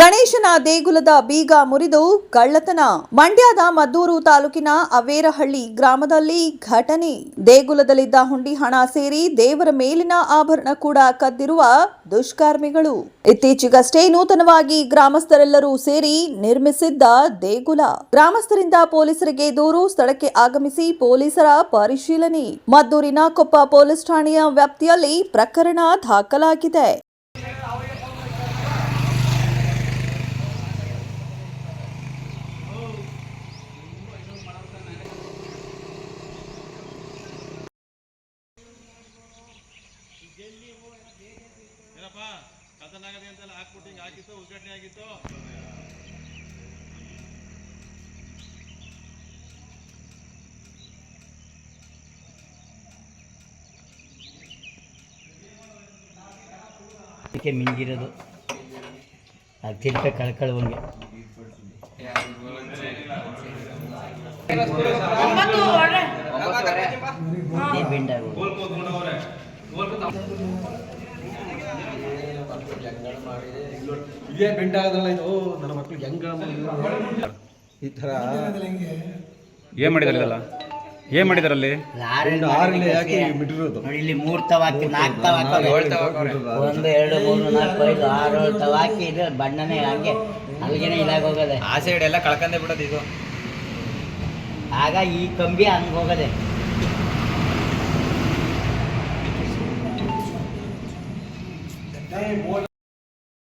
ಗಣೇಶನ ದೇಗುಲದ ಬೀಗ ಮುರಿದು ಕಳ್ಳತನ. ಮಂಡ್ಯದ ಮದ್ದೂರು ತಾಲೂಕಿನ ಅವೇರಹಳ್ಳಿ ಗ್ರಾಮದಲ್ಲಿ ಘಟನೆ. ದೇಗುಲದಲ್ಲಿದ್ದ ಹುಂಡಿ ಹಣ ಸೇರಿ ದೇವರ ಮೇಲಿನ ಆಭರಣ ಕೂಡ ಕದ್ದಿರುವ ದುಷ್ಕರ್ಮಿಗಳು. ಇತ್ತೀಚೆಗಷ್ಟೇ ನೂತನವಾಗಿ ಗ್ರಾಮಸ್ಥರೆಲ್ಲರೂ ಸೇರಿ ನಿರ್ಮಿಸಿದ್ದ ದೇಗುಲ. ಗ್ರಾಮಸ್ಥರಿಂದ ಪೊಲೀಸರಿಗೆ ದೂರು, ಸ್ಥಳಕ್ಕೆ ಆಗಮಿಸಿ ಪೊಲೀಸರ ಪರಿಶೀಲನೆ. ಮದ್ದೂರಿನ ಕೊಪ್ಪ ಪೊಲೀಸ್ ಠಾಣೆಯ ವ್ಯಾಪ್ತಿಯಲ್ಲಿ ಪ್ರಕರಣ ದಾಖಲಾಗಿದೆ. ಏನಪ್ಪ ಕಥನಾಗದೆ ಅಂತೆಲ್ಲ ಹಾಕ್ಬಿಟ್ಟು ಹಿಂಗೆ ಹಾಕಿತ್ತು ಉದ್ಘಾಟನೆ ಆಗಿತ್ತು. ಅದಕ್ಕೆ ಮಿಂಗಿರೋದು ಅದು ತಿರ್ಕ ಕಳ್ಕೊಳ್ಳುವಂಗೆ ಇದೇ ಬೆಂಡಾಗೋದು ಇದೇ ಬೆಂಡ್ ಇದು ನನ್ನ ಮಕ್ಳಿಗೆ ಹೆಂಗ ಈ ಥರ ಏನ್ ಮಾಡಿದಾರೆ ಇದೆಲ್ಲ ಏನ್ ಮಾಡಿದಾರಲ್ಲಿ ಆರಲ್ಲಿ ಬಿಟ್ಟಿರೋದು ಇಲ್ಲಿ ಮೂರ್ ತವ ಹಾಕಿ ನಾಲ್ಕು ತವ ಒಂದು ಎರಡು ಮೂರು ನಾಲ್ಕು ಐದು ಆರು ಏಳು ತವ ಹಾಕಿ ಇದು ಬಣ್ಣನೇ ಹಂಗೆ ಅಲ್ಲಿಗೆನೆ ಇದಾಗೋಗದೆ ಆ ಸೈಡ್ ಎಲ್ಲ ಕಳ್ಕೊಂಡೇ ಬಿಡೋದು ಇದು. ಆಗ ಈ ಕಂಬಿ ಹಂಗೆ ಹೋಗದೆ.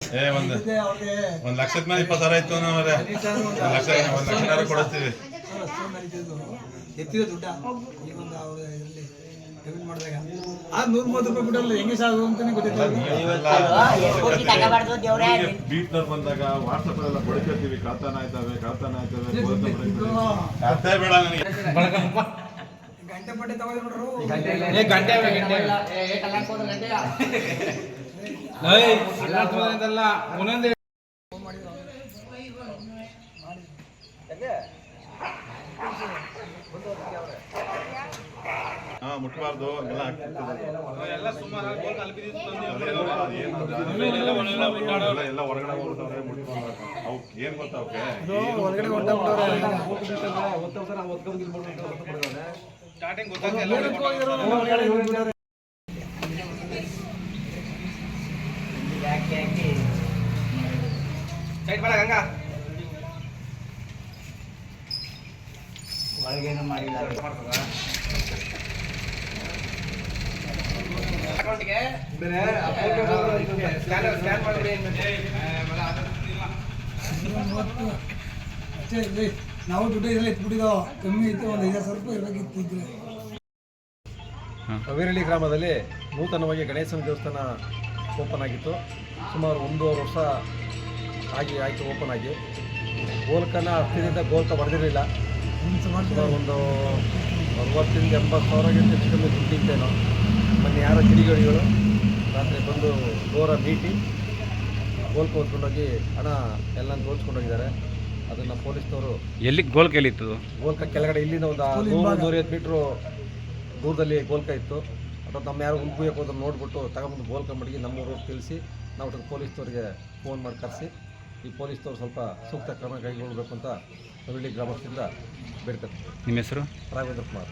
ಏ ಒಂದು ಒಂದ್ ಲಕ್ಷದ ಮೇಲೆ ಇಪ್ಪತ್ತು ಸಾವಿರ ಇತ್ತು ಒಂದ್ ಲಕ್ಷ ಒಂದ್ ಲಕ್ಷ ಕೊಡಿಸ್ತೀವಿ. ಎತ್ತಿದ ದುಡ್ಡ? ಈ ಒಂದು ಅವ್ರ ಇದರಲ್ಲಿ ಪೇಮೆಂಟ್ ಮಾಡಿದಾಗ ಆ ನೂರ ಮೂವತ್ತು ರೂಪಾಯಿ ಬಿಡಲ್ಲ ಹೆಂಗೆ ಸಾಗು ಅಂತಾನೆ ಗೊತ್ತಿಲ್ಲ. ಪೂರ್ತಿ ತಗೋಬಾರ್ದು ದೇವ್ರೇ. ಬೀಟ್ನವ್ರು ಬಂದಾಗ ವಾಟ್ಸಪ್ ಎಲ್ಲ ಬಡ್ಕೊತೀವಿ ಕಳ್ತನ ಆಯ್ತವೆ ಕಳ್ತನ ಆಯ್ತವೆ. ಬೇಡ ನನಗೆ. ಗಂಟೆ ಪಟ್ಟೆ ತಗೊಂಡು ಹಾ ಮುಟ್ಬಾರ್ದು ಎಲ್ಲ ಎಲ್ಲ ಸುಮಾರು ಎಲ್ಲ ಹೊರಗಡೆ ಹೊರಟವ್ರೆ ಮುಟ್ಬಾರ್ದು ಅವಕ್ ಏನ್ ಗೊತ್ತಾ ಅವಕ್ಕೆ ಹೊರಗಡೆ ಹಾಕಿ ಒಳಗೇನು ಮಾಡಿಲ್ಲ. ಅಷ್ಟೇ ಇಲ್ಲಿ ನಾವು ದುಡ್ಡು ಇರಲಿ ಇಟ್ಬಿಟ್ಟಿದ್ದೋ ಕಮ್ಮಿ ಇತ್ತು ಒಂದು ಐದಾರು ಸಾವಿರ ರೂಪಾಯಿ ಇರಬೇಕಿತ್ತು ಇದ್ರೆ. ಗ್ರಾಮದಲ್ಲಿ ನೂತನವಾಗಿ ಗಣೇಶನ ದೇವಸ್ಥಾನ ಓಪನ್ ಆಗಿತ್ತು. ಸುಮಾರು ಒಂದೂವರೆ ವರ್ಷ ಆಗಿ ಆಯಿತು ಓಪನ್ ಆಗಿ. ಗೋಲ್ಕನ ಹತ್ತಿರದಿಂದ ಗೋಲ್ಕ ಬರೆದಿರಲಿಲ್ಲ. ಒಂದು ಅರವತ್ತಿಂದ ಎಂಬತ್ತು ಸಾವಿರ ಗಂಟೆ ಕಮ್ಮಿ ದುಡ್ಡಿದ್ದೇನೋ ಮೊನ್ನೆ ಯಾರೋ ಕಿಡಿಗಡಿಗಳು ರಾತ್ರಿ ಬಂದು ಘೋರ ಮೀಟಿ ಗೋಲ್ಕ ಹೊತ್ಕೊಂಡೋಗಿ ಹಣ ಎಲ್ಲ ತೋರಿಸ್ಕೊಂಡೋಗಿದ್ದಾರೆ. ಅದನ್ನು ಪೊಲೀಸ್ನವರು ಎಲ್ಲಿ ಗೋಲ್ಕ ಎಲ್ಲಿತ್ತು ಗೋಲ್ಕ ಕೆಳಗಡೆ ಇಲ್ಲಿಂದ ಒಂದು ನೂರು ನೂರೈವತ್ತು ಮೀಟ್ರು ದೂರದಲ್ಲಿ ಗೋಲ್ಕ ಇತ್ತು. ಅಥವಾ ನಮ್ಮ ಯಾರು ಉಂಟು ಹೋದ್ರೆ ನೋಡ್ಬಿಟ್ಟು ತಗೊಂಬಂದು ಗೋಲ್ಕ ಮಡಗಿ ನಮ್ಮೂರು ತಿಳಿಸಿ ನಾವು ಪೊಲೀಸ್ನವ್ರಿಗೆ ಫೋನ್ ಮಾಡಿ ಕರೆಸಿ. ಈ ಪೊಲೀಸ್ನವ್ರು ಸ್ವಲ್ಪ ಸೂಕ್ತ ಕ್ರಮ ಕೈಗೊಳ್ಳಬೇಕು ಅಂತ ಹಳ್ಳಿ ಗ್ರಾಮಸ್ಥರಿಂದ ಬೇಡ್ಕೊತೀವಿ ನಿಮ್ಮ ಹೆಸರು? ರಾಘವೇಂದ್ರ ಕುಮಾರ್.